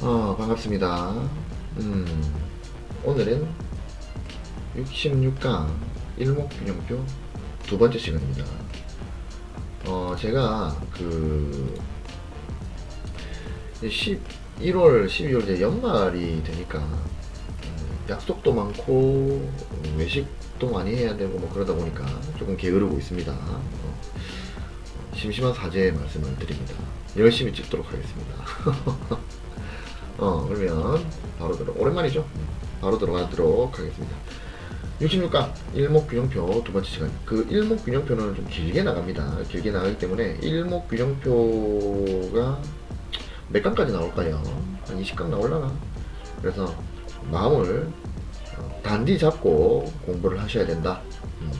어, 반갑습니다. 음, 오늘은 66강 일목균형표 두 번째 시간입니다. 어, 제가 그 11월, 12월 이제 연말이 되니까 음, 약속도 많고 음, 외식도 많이 해야 되고 뭐 그러다 보니까 조금 게으르고 있습니다. 어, 심심한 사죄의 말씀을 드립니다. 열심히 찍도록 하겠습니다. 어, 그러면 바로 들어 오랜만이죠? 바로 들어가도록 하겠습니다. 66강 일목균형표 두 번째 시간. 그 일목균형표는 좀 길게 나갑니다. 길게 나가기 때문에 일목균형표가 몇 강까지 나올까요? 한 20강 나올라나? 그래서 마음을 어, 단디 잡고 공부를 하셔야 된다. 음.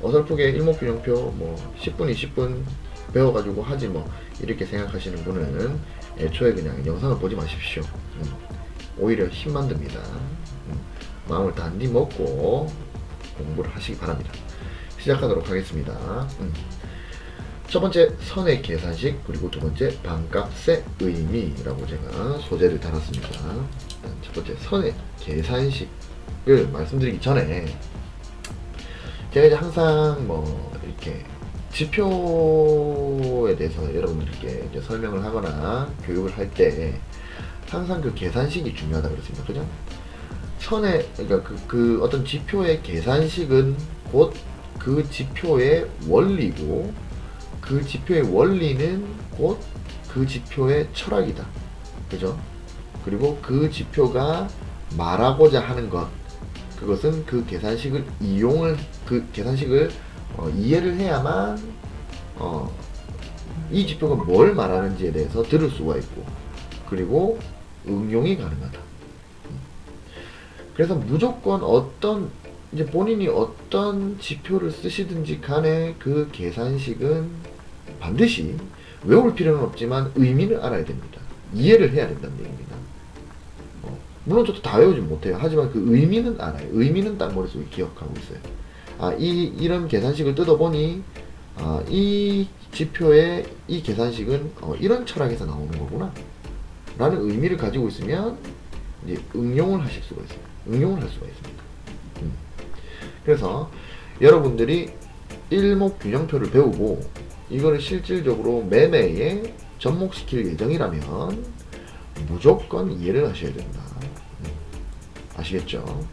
어설프게 일목균형표 뭐 10분, 20분 배워가지고 하지 뭐 이렇게 생각하시는 분은 애초에 그냥 영상을 보지 마십시오. 음. 오히려 힘만 듭니다. 음. 마음을 단디 먹고 공부를 하시기 바랍니다. 시작하도록 하겠습니다. 음. 첫 번째 선의 계산식 그리고 두 번째 반값의 의미라고 제가 소재를 달았습니다. 일단 첫 번째 선의 계산식을 말씀드리기 전에 제가 이제 항상 뭐 이렇게 지표에 대해서 여러분들께 이제 설명을 하거나 교육을 할 때 항상 그 계산식이 중요하다 그랬습니다. 그죠? 선의 그러니까 그, 그 어떤 지표의 계산식은 곧 그 지표의 원리고 그 지표의 원리는 곧 그 지표의 철학이다. 그죠? 그리고 그 지표가 말하고자 하는 것 그것은 그 계산식을 이용을 그 계산식을 어, 이해를 해야만 어, 이 지표가 뭘 말하는지에 대해서 들을 수가 있고 그리고 응용이 가능하다. 그래서 무조건 어떤 이제 본인이 어떤 지표를 쓰시든지 간에 그 계산식은 반드시 외울 필요는 없지만 의미는 알아야 됩니다. 이해를 해야 된다는 얘기입니다. 어, 물론 저도 다 외우지 못해요. 하지만 그 의미는 알아요. 의미는 딱 머릿속에 기억하고 있어요. 아, 이, 이런 계산식을 뜯어보니, 아, 이 지표의 이 계산식은 어, 이런 철학에서 나오는 거구나. 라는 의미를 가지고 있으면, 이제 응용을 하실 수가 있어요. 응용을 할 수가 있습니다. 음. 그래서 여러분들이 일목균형표를 배우고, 이거를 실질적으로 매매에 접목시킬 예정이라면, 무조건 이해를 하셔야 된다. 음. 아시겠죠?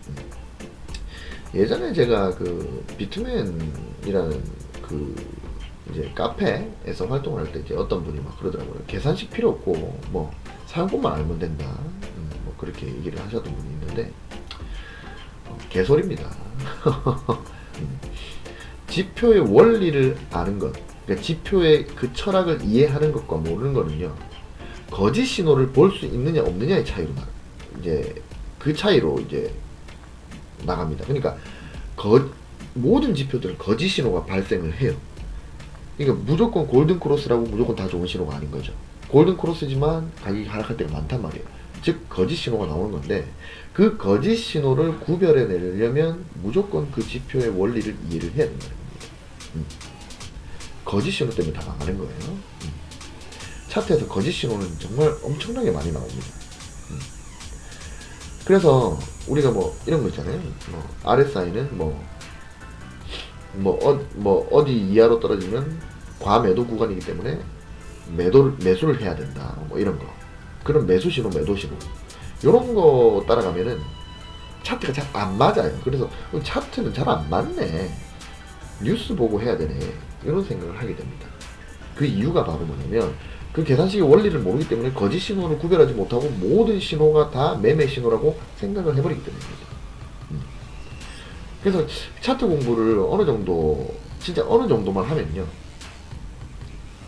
음. 예전에 제가 그 비트맨이라는 그 이제 카페에서 활동을 할때 이제 어떤 분이 막 그러더라고요. 계산식 필요 없고 뭐 사용법만 알면 된다. 음, 뭐 그렇게 얘기를 하셨던 분이 있는데 어, 개소리입니다. 음. 지표의 원리를 아는 것, 그러니까 지표의 그 철학을 이해하는 것과 모르는 거는요. 거짓 신호를 볼 수 있느냐 없느냐의 차이로 나 이제 그 차이로 이제 나갑니다. 그러니까 거, 모든 지표들은 거짓 신호가 발생을 해요. 그러니까 무조건 골든 크로스라고 무조건 다 좋은 신호가 아닌 거죠. 골든 크로스지만 가격이 하락할 때가 많단 말이에요. 즉 거짓 신호가 나오는 건데 그 거짓 신호를 구별해 내려면 무조건 그 지표의 원리를 이해를 해야 된다는 겁니다. 음. 거짓 신호 때문에 다 망하는 거예요. 음. 차트에서 거짓 신호는 정말 엄청나게 많이 나옵니다. 음. 그래서 우리가 뭐 이런 거 있잖아요. 뭐 RSI는 뭐, 뭐, 어, 뭐 어디 이하로 떨어지면 과매도 구간이기 때문에 매도 매수를 해야 된다. 뭐 이런 거. 그런 매수 신호, 매도 신호. 이런 거 따라가면은 차트가 잘 안 맞아요. 그래서 차트는 잘 안 맞네. 뉴스 보고 해야 되네. 이런 생각을 하게 됩니다. 그 이유가 바로 뭐냐면 그 계산식의 원리를 모르기 때문에 거짓 신호를 구별하지 못하고 모든 신호가 다 매매 신호라고 생각을 해버리기 때문입니다. 음. 그래서 차트 공부를 어느 정도 진짜 어느 정도만 하면요.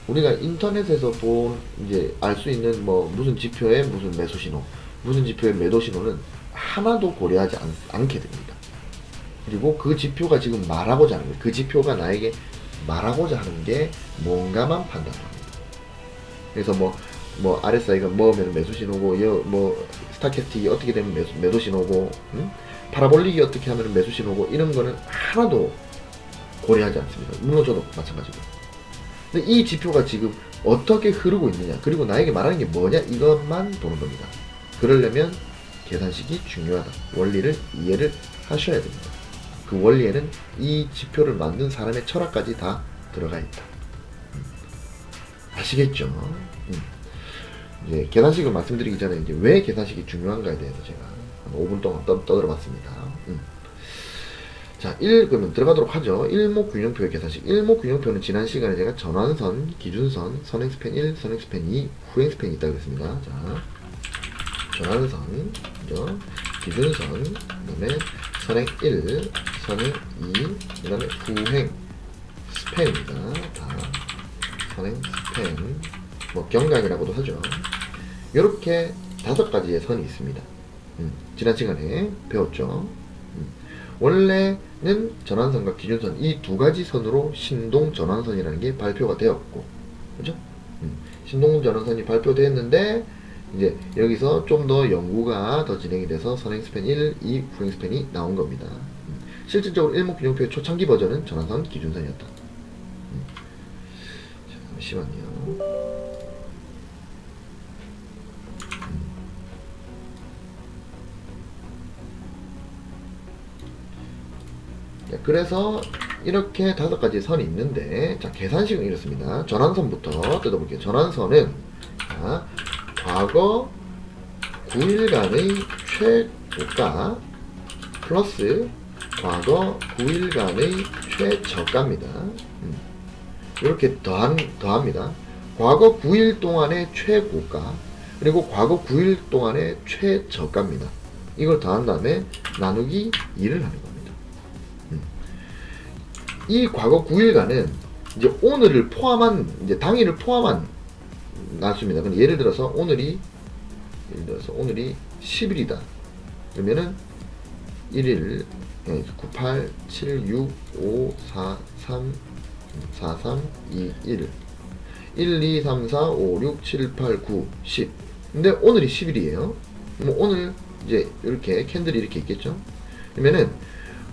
우리가 인터넷에서 본 이제 알 수 있는 뭐 무슨 지표의 무슨 매수 신호, 무슨 지표의 매도 신호는 하나도 고려하지 않, 않게 됩니다. 그리고 그 지표가 지금 말하고자 하는 거예요. 그 지표가 나에게 말하고자 하는 게 뭔가만 판단합니다. 그래서 뭐, 뭐, RSI가 뭐면 매수 신호고, 여, 뭐, 스타캐스틱이 어떻게 되면 매수, 매도 신호고, 음? 파라볼릭이 어떻게 하면 매수 신호고, 이런 거는 하나도 고려하지 않습니다. 물론 저도 마찬가지고. 근데 이 지표가 지금 어떻게 흐르고 있느냐, 그리고 나에게 말하는 게 뭐냐, 이것만 보는 겁니다. 그러려면 계산식이 중요하다. 원리를 이해를 하셔야 됩니다. 그 원리에는 이 지표를 만든 사람의 철학까지 다 들어가 있다. 음. 아시겠죠? 음. 이제 계산식을 말씀드리기 전에 이제 왜 계산식이 중요한가에 대해서 제가 한 5분 동안 떠, 떠들어봤습니다. 음. 자, 1 그러면 들어가도록 하죠. 일목균형표의 계산식. 일목균형표는 지난 시간에 제가 전환선, 기준선, 선행스팬 1, 선행스팬 2, 후행스팬이 있다고 했습니다. 자, 전환선, 그죠? 기준선, 그다음에 선행 1, 선행 2, 그다음에 후행 스팬입니다. 다 선행 스팬, 뭐 경각이라고도 하죠. 이렇게 다섯 가지의 선이 있습니다. 음, 지난 시간에 배웠죠. 음, 원래는 전환선과 기준선 이 두 가지 선으로 신동 전환선이라는 게 발표가 되었고, 그죠? 음, 신동 전환선이 발표됐는데 이제 여기서 좀 더 연구가 더 진행이 돼서 선행 스팬 1, 2, 후행 스팬이 나온 겁니다. 음, 실질적으로 일목균형표의 초창기 버전은 전환선 기준선이었다. 음, 잠시만요. 네, 그래서 이렇게 다섯 가지 선이 있는데 자 계산식은 이렇습니다. 전환선부터 뜯어볼게요. 전환선은 자, 과거 9일간의 최고가 플러스 과거 9일간의 최저가입니다. 음. 이렇게 더한, 더합니다. 과거 9일 동안의 최고가 그리고 과거 9일 동안의 최저가입니다. 이걸 더한 다음에 나누기 2를 하는 겁니다. 음. 이 과거 9일간은 이제 오늘을 포함한 이제 당일을 포함한 낮습니다. 그럼 예를 들어서 오늘이 예를 들어서 오늘이 10일이다. 그러면은 1일 98 7 6 5 4 3 4 3 2 1 1 2 3 4 5 6 7 8 9 10 근데 오늘이 10일이에요. 뭐 오늘 이제 이렇게 캔들이 이렇게 있겠죠. 그러면은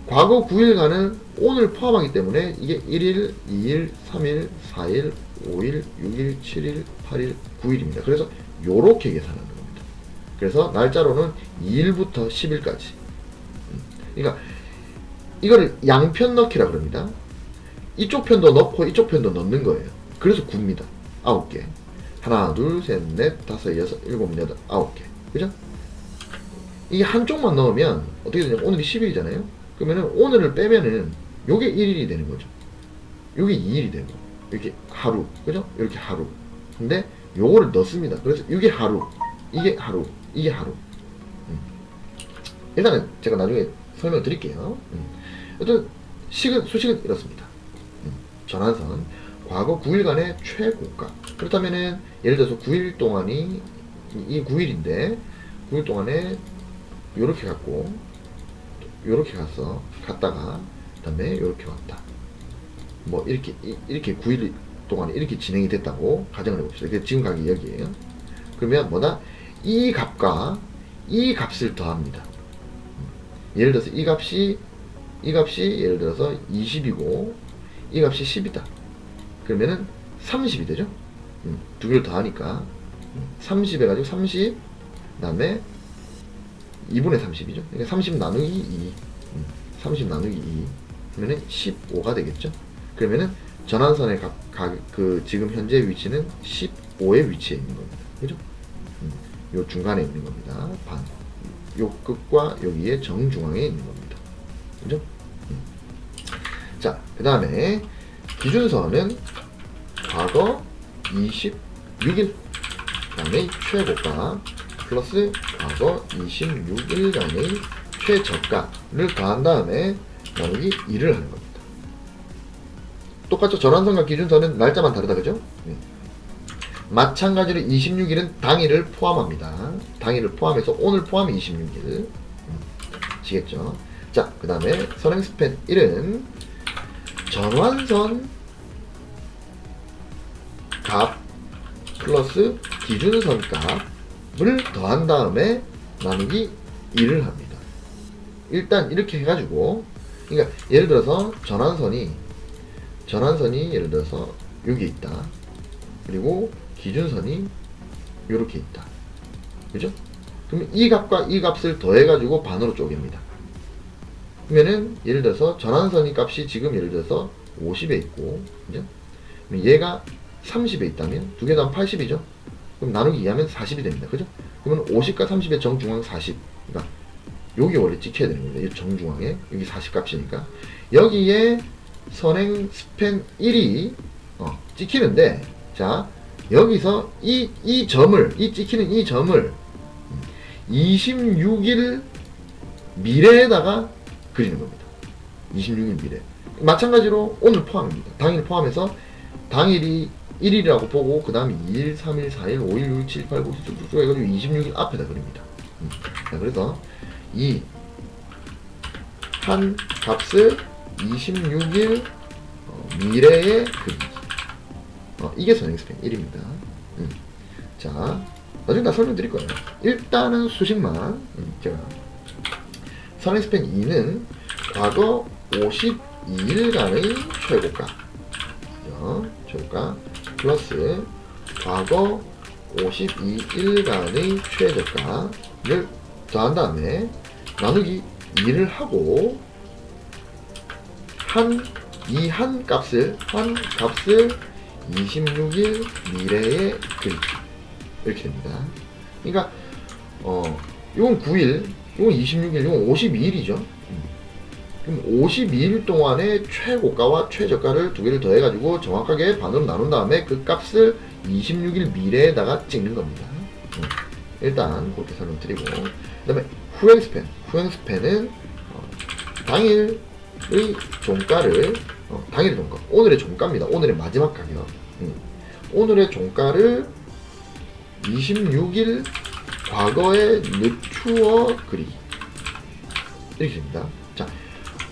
과거 9일간은 오늘 포함하기 때문에 이게 1일, 2일, 3일, 4일, 5일, 6일, 7일, 8일, 9일입니다. 그래서 요렇게 계산하는 겁니다. 그래서 날짜로는 2일부터 10일까지. 그러니까 이거를 양편 넣기라 그럽니다. 이쪽 편도 넣고 이쪽 편도 넣는 거예요. 그래서 9입니다. 9개. 하나, 둘, 셋, 넷, 다섯, 여섯, 일곱, 여덟, 아홉 개. 그죠? 이게 한쪽만 넣으면 어떻게 되냐면 오늘이 10일이잖아요. 그러면은 오늘을 빼면은 요게 1일이 되는 거죠. 요게 2일이 되는 거. 이렇게 하루. 그죠? 이렇게 하루. 근데 요거를 넣습니다. 그래서 이게 하루. 이게 하루. 이게 하루. 음. 일단은 제가 나중에 설명 드릴게요. 음. 어떤 식은 수식은 이렇습니다. 음. 전환선 과거 9일간의 최고가 그렇다면은 예를 들어서 9일 동안이 이 9일인데 9일 동안에 요렇게 갔고 요렇게 갔어 갔다가 그다음에 요렇게 왔다 뭐 이렇게 이- 이렇게 9일 동안에 이렇게 진행이 됐다고 가정을 해봅시다 그래서 지금 가기 여기에요 그러면 뭐다 이 값과 이 값을 더합니다 음. 예를 들어서 이 값이 이 값이 예를 들어서 20이고 이 값이 10이다 그러면은 30이 되죠 음, 두 개를 더하니까 30 해가지고 30 그다음에 2분의 30이죠. 그러니까 30 나누기 2. 음, 30 나누기 2. 그러면은 15가 되겠죠. 그러면은 전환선의 각, 각, 그 지금 현재 위치는 15의 위치에 있는 겁니다. 그죠? 음, 요 중간에 있는 겁니다. 반. 요 끝과 여기에 정중앙에 있는 겁니다. 그죠? 음. 자, 그 다음에 기준선은 과거 26일 간의 최고가 플러스 과거 26일 간의 최저가를 더한 다음에 나누기 2를 하는 겁니다. 똑같죠? 전환선과 기준선은 날짜만 다르다 그죠? 네. 마찬가지로 26일은 당일을 포함합니다. 당일을 포함해서 오늘 포함 26일. 음, 아시겠죠? 자, 그 다음에 선행 스팬 1은 전환선 값 플러스 기준선 값을 더한 다음에 나누기 1을 합니다. 일단 이렇게 해가지고 그러니까 예를 들어서 전환선이 전환선이 예를 들어서 여기 있다. 그리고 기준선이 이렇게 있다. 그죠? 그러면 이 값과 이 값을 더해가지고 반으로 쪼갭니다. 그러면은 예를 들어서 전환선이 값이 지금 예를 들어서 50에 있고, 그죠? 얘가 30에 있다면 두 개 다 80이죠. 그럼 나누기 2하면 40이 됩니다. 그죠? 그러면 50과 30의 정중앙 40. 그러니까 여기 원래 찍혀야 되는 겁니다. 이 정중앙에 여기 40 값이니까 여기에 선행 스팬 1이 어, 찍히는데 자 여기서 이, 이 점을 이 찍히는 이 점을 26일 미래에다가 그리는 겁니다. 26일 미래. 마찬가지로 오늘 포함입니다. 당일 포함해서 당일이 1일이라고 보고 그 다음에 2일, 3일, 4일, 5일, 6일, 7, 8, 9, 10, 쭉쭉 해가지고 26일 앞에다 그립니다. 음. 자, 그래서 이 한 값을 26일 어, 미래에 그리기. 어, 이게 선행스펜 1입니다. 음. 자, 나중에 다 설명드릴 거예요. 일단은 수식만 음, 제가 선행스펜 2는 과거 52일간의 최고가 어, 최고가 플러스 과거 52일간의 최저가를 더한 다음에 나누기 2를 하고 한 이 한 값을 한 값을 26일 미래에 그리기 이렇게 됩니다. 그러니까 어 이건 9일, 이건 26일, 이건 52일이죠. 그럼 52일 동안의 최고가와 최저가를 두 개를 더해가지고 정확하게 반으로 나눈 다음에 그 값을 26일 미래에다가 찍는 겁니다. 음, 일단 그렇게 설명드리고 그 다음에 후행 스팬 후행 스팬은 어, 당일의 종가를 어, 당일의 종가 오늘의 종가입니다. 오늘의 마지막 가격 음, 오늘의 종가를 26일 과거에 늦추어 그리기 이렇게 됩니다. 자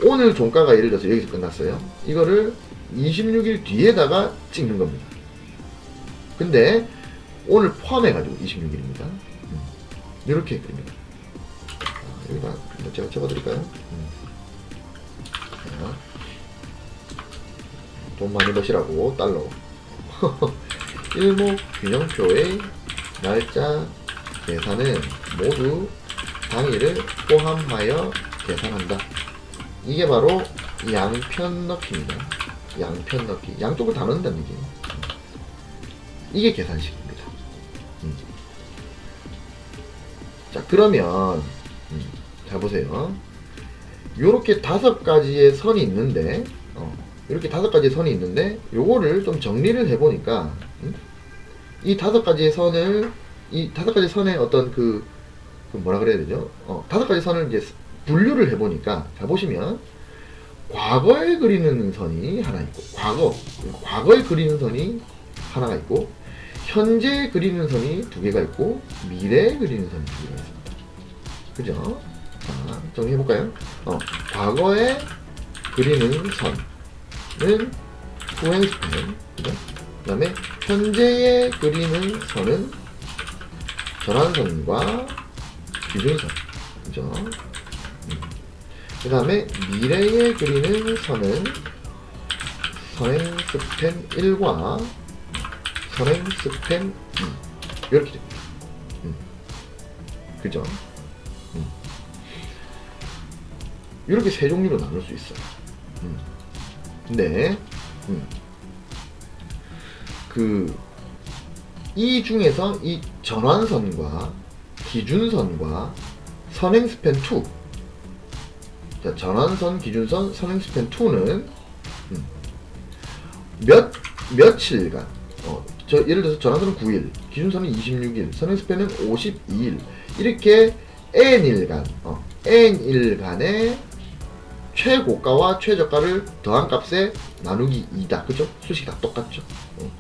오늘 종가가 예를 들어서 여기서 끝났어요. 이거를 26일 뒤에다가 찍는 겁니다. 근데 오늘 포함해가지고 26일입니다. 이렇게 그립니다. 아, 여기다 제가 적어드릴까요? 음. 자, 돈 많이 버시라고 달러. 일목 균형표의 날짜 계산은 모두 당일을 포함하여 계산한다. 이게 바로 양편 넣기입니다. 양편 넣기. 양쪽을 다 넣는다는 얘기예요. 이게 계산식입니다. 음. 자, 그러면, 음, 잘 보세요. 요렇게 다섯 가지의 선이 있는데, 어, 이렇게 다섯 가지의 선이 있는데, 요거를 좀 정리를 해보니까, 음? 이 다섯 가지의 선을, 이 다섯 가지 선의 어떤 그, 그 뭐라 그래야 되죠? 어, 다섯 가지 선을 이제 분류를 해보니까, 자, 보시면, 과거에 그리는 선이 하나 있고, 과거, 과거에 그리는 선이 하나가 있고, 현재에 그리는 선이 두 개가 있고, 미래에 그리는 선이 두 개가 있습니다. 그죠? 자, 정리해 볼까요? 어, 과거에 그리는 선은 후행 스팬, 그죠? 그 다음에 현재에 그리는 선은 전환선과 기준선, 그죠? 그 다음에 미래에 그리는 선은 선행 스팬 1과 선행 스팸 2 이렇게 됩니다. 음. 그죠? 음. 이렇게 세 종류로 나눌 수 있어요. 음. 근데 음. 그 이 중에서 이 전환선과 기준선과 선행 스팬 2 자, 전환선, 기준선, 선행 스팬 2는 음. 몇 며칠간 어, 저 예를 들어서 전환선은 9일, 기준선은 26일, 선행스팬은 52일 이렇게 n일간 어, n일간의 최고가와 최저가를 더한 값에 나누기 2다. 그죠? 수식이 다 똑같죠. 어.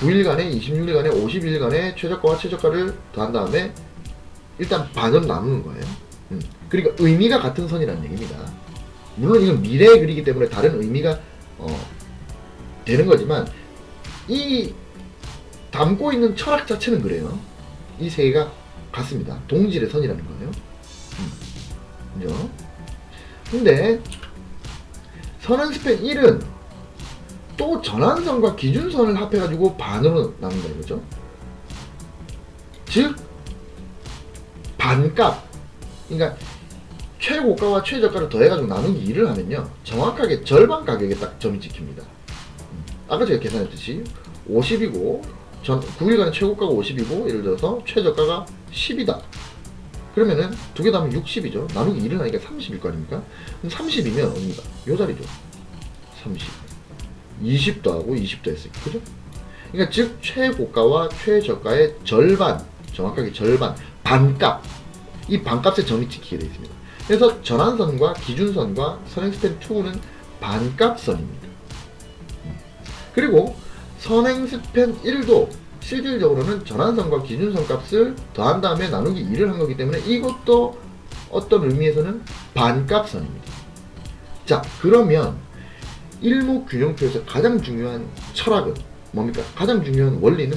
9일간에 26일간에 50일간의 최저가와 최저가를 더한 다음에 일단 반으로 나누는 거예요. 음. 그러니까 의미가 같은 선이라는 얘기입니다. 물론 이건 미래에 그리기 때문에 다른 의미가 어, 되는 거지만 이 담고 있는 철학 자체는 그래요. 이 세 개가 같습니다. 동질의 선이라는 거예요. 음. 그죠? 근데 선한 스팬 1은 또 전환선과 기준선을 합해가지고 반으로 나눈다 이거죠. 즉 반값. 그러니까 최고가와 최저가를 더해가지고 나누기 2를 하면요. 정확하게 절반 가격에 딱 점이 찍힙니다. 음, 아까 제가 계산했듯이 50이고 전 9일간의 최고가가 50이고 예를 들어서 최저가가 10이다. 그러면은 두 개 다 하면 60이죠. 나누기 2를 하니까 30일 거 아닙니까? 그럼 30이면 옵니다. 요 자리죠. 30 20도 하고 20도 했으니까 그죠? 그러니까 즉 최고가와 최저가의 절반 정확하게 절반 반값 이 반값의 점이 찍히게 되어 있습니다. 그래서 전환선과 기준선과 선행스팬 2는 반값선입니다. 그리고 선행스팬 1도 실질적으로는 전환선과 기준선 값을 더한 다음에 나누기 2를 한 거기 때문에 이것도 어떤 의미에서는 반값선입니다. 자 그러면 일목균형표에서 가장 중요한 철학은 뭡니까? 가장 중요한 원리는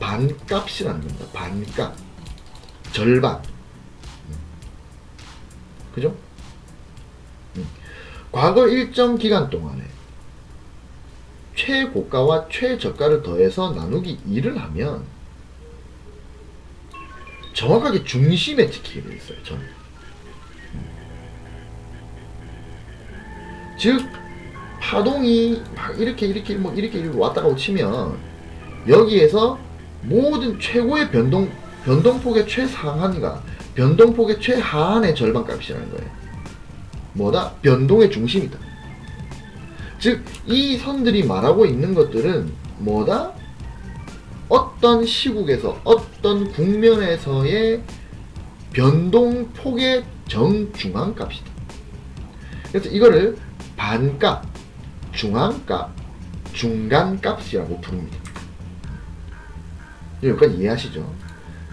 반값이라는 겁니다. 반값. 절반. 그죠? 음. 과거 일정 기간 동안에 최고가와 최저가를 더해서 나누기 2를 하면 정확하게 중심에 찍히게 돼 있어요. 저는. 즉 파동이 막 이렇게 이렇게 뭐 이렇게 이렇게 왔다 가고 치면 여기에서 모든 최고의 변동 변동폭의 최상한과 변동폭의 최하한의 절반 값이라는 거예요. 뭐다? 변동의 중심이다. 즉 이 선들이 말하고 있는 것들은 뭐다? 어떤 시국에서 어떤 국면에서의 변동폭의 정중앙 값이다. 그래서 이거를 반값, 중앙값, 중간값이라고 부릅니다. 여기까지 이해하시죠?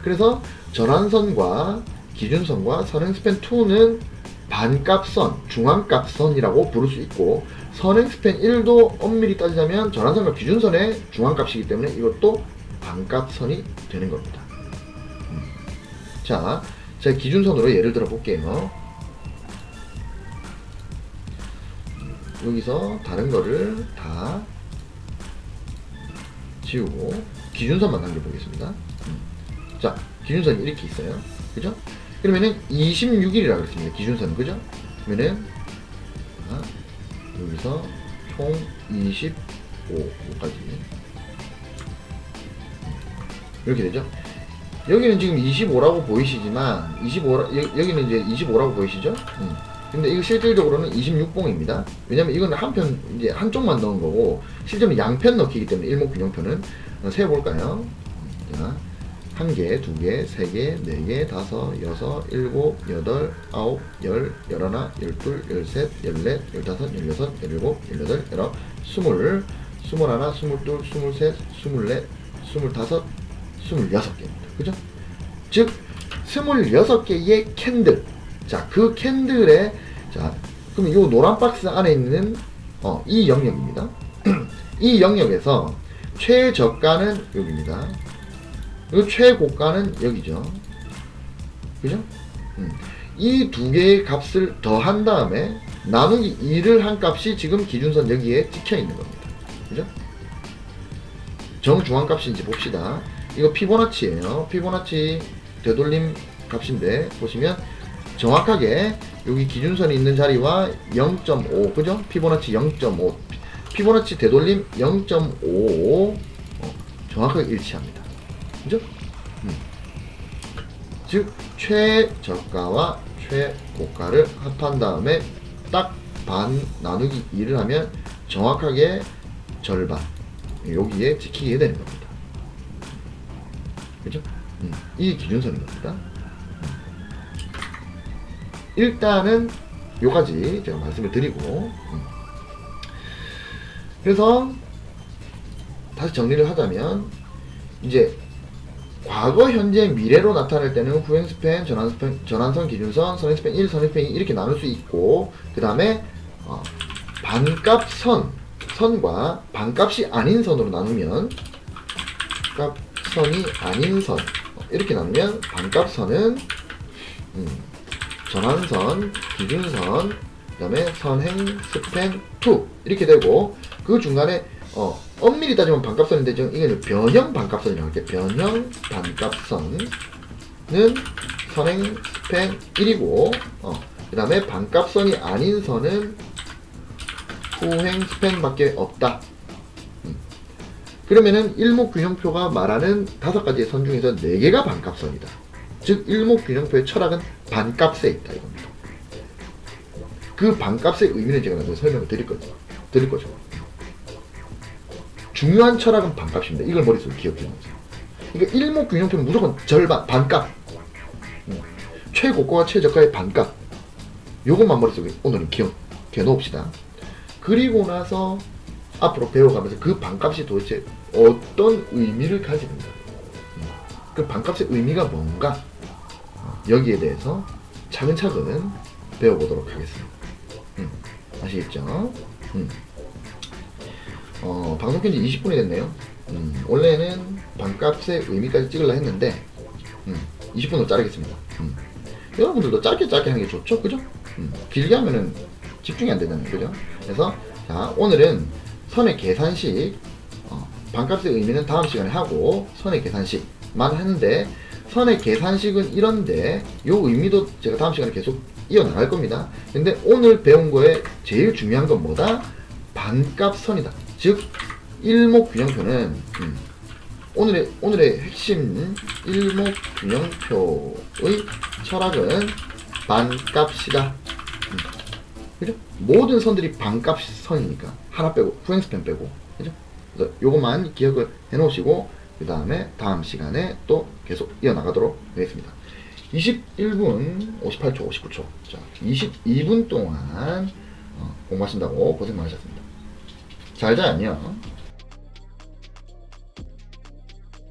그래서 전환선과 기준선과 선행스팬 2는 반값선, 중앙값선이라고 부를 수 있고 선행스팬 1도 엄밀히 따지자면 전환선과 기준선의 중앙값이기 때문에 이것도 반값선이 되는 겁니다. 음. 자, 제가 기준선으로 예를 들어 볼게요. 여기서 다른 거를 다 지우고 기준선만 남겨보겠습니다. 음. 자, 기준선이 이렇게 있어요. 그죠? 그러면은 26일이라고 그랬습니다. 기준선, 그죠? 그러면은, 자, 여기서 총 25까지. 이렇게 되죠? 여기는 지금 25라고 보이시지만, 25, 여기는 이제 25라고 보이시죠? 음. 근데 이거 실질적으로는 26봉입니다. 왜냐면 이건 한편, 이제 한쪽만 넣은 거고, 실제로 양편 넣기이기 때문에 일목균형표는 세볼까요? 자, 한 개, 두 개, 세 개, 네 개, 다섯, 여섯, 일곱, 여덟, 아홉, 열, 열하나, 열둘, 열셋, 열넷, 열다섯, 열여섯, 열일곱, 열여덟, 열아홉, 스물, 스물하나, 스물둘, 스물셋, 스물넷, 스물다섯, 스물여섯 개입니다. 그죠? 즉, 스물여섯 개의 캔들. 자, 그 캔들에, 자, 그럼 이 노란 박스 안에 있는, 어, 이 영역입니다. 이 영역에서 최저가는 여기입니다. 그리고 최고가는 여기죠. 그죠? 음. 이두 개의 값을 더한 다음에 나누기 2를 한 값이 지금 기준선 여기에 찍혀 있는 겁니다. 그죠? 정중앙 값인지 봅시다. 이거 피보나치예요. 피보나치 되돌림 값인데 보시면 정확하게 여기 기준선이 있는 자리와 0.5 그죠? 피보나치 0.5 피보나치 되돌림 0.55 어, 정확하게 일치합니다. 그죠? 음. 즉 최저가와 최고가를 합한 다음에 딱 반 나누기 2를 하면 정확하게 절반 여기에 지키게 되는 겁니다. 그죠? 음. 이 기준선인 겁니다. 일단은 요까지 제가 말씀을 드리고 음. 그래서 다시 정리를 하자면 이제 과거, 현재, 미래로 나타낼 때는 후행 스팬, 전환 스팬, 전환선, 기준선, 선행 스팬 1, 선행 스팬 2 이렇게 나눌 수 있고 그 다음에 어, 반값 선, 선과 반값이 아닌 선으로 나누면 값선이 아닌 선 어, 이렇게 나누면 반값선은 음, 전환선, 기준선, 그 다음에 선행 스팬 2 이렇게 되고 그 중간에 어, 엄밀히 따지면 반값선인데 지금 이게 변형 반값선이라고 할게요. 변형 반값선은 선행 스팬 1이고 어, 그 다음에 반값선이 아닌 선은 후행 스팬밖에 없다. 음. 그러면은 일목균형표가 말하는 다섯 가지의 선 중에서 네 개가 반값선이다. 즉 일목균형표의 철학은 반값에 있다 이겁니다. 그 반값의 의미는 제가 나중에 설명을 드릴 거죠. 드릴 거죠. 중요한 철학은 반값입니다. 이걸 머릿속에 기억해 놓으세요. 그러니까 일목균형표는 무조건 절반, 반값. 음. 최고가와 최저가의 반값. 요것만 머릿속에 오늘은 기억해 놓읍시다. 그리고 나서 앞으로 배워가면서 그 반값이 도대체 어떤 의미를 가지는가. 음. 그 반값의 의미가 뭔가. 어, 여기에 대해서 차근차근 배워보도록 하겠습니다. 음. 아시겠죠? 음. 어, 방송 켠지 20분이 됐네요. 음, 원래는 반값의 의미까지 찍으려 했는데, 음, 20분으로 자르겠습니다. 음. 여러분들도 짧게 짧게 하는 게 좋죠? 그죠? 음, 길게 하면은 집중이 안 되잖아요. 그죠? 그래서, 자, 오늘은 선의 계산식, 어, 반값의 의미는 다음 시간에 하고, 선의 계산식만 하는데, 선의 계산식은 이런데, 요 의미도 제가 다음 시간에 계속 이어나갈 겁니다. 근데 오늘 배운 거에 제일 중요한 건 뭐다? 반값 선이다. 즉 일목균형표는 음, 오늘의 오늘의 핵심 일목균형표의 철학은 반값이다. 음, 그죠? 모든 선들이 반값 선이니까 하나 빼고 후행스팬 빼고 그죠? 그래서 요것만 기억을 해놓으시고 그 다음에 다음 시간에 또 계속 이어나가도록 하겠습니다. 21분 58초 59초 자 22분 동안 어, 공부하신다고 고생 많으셨습니다. 잘 자, 안녕.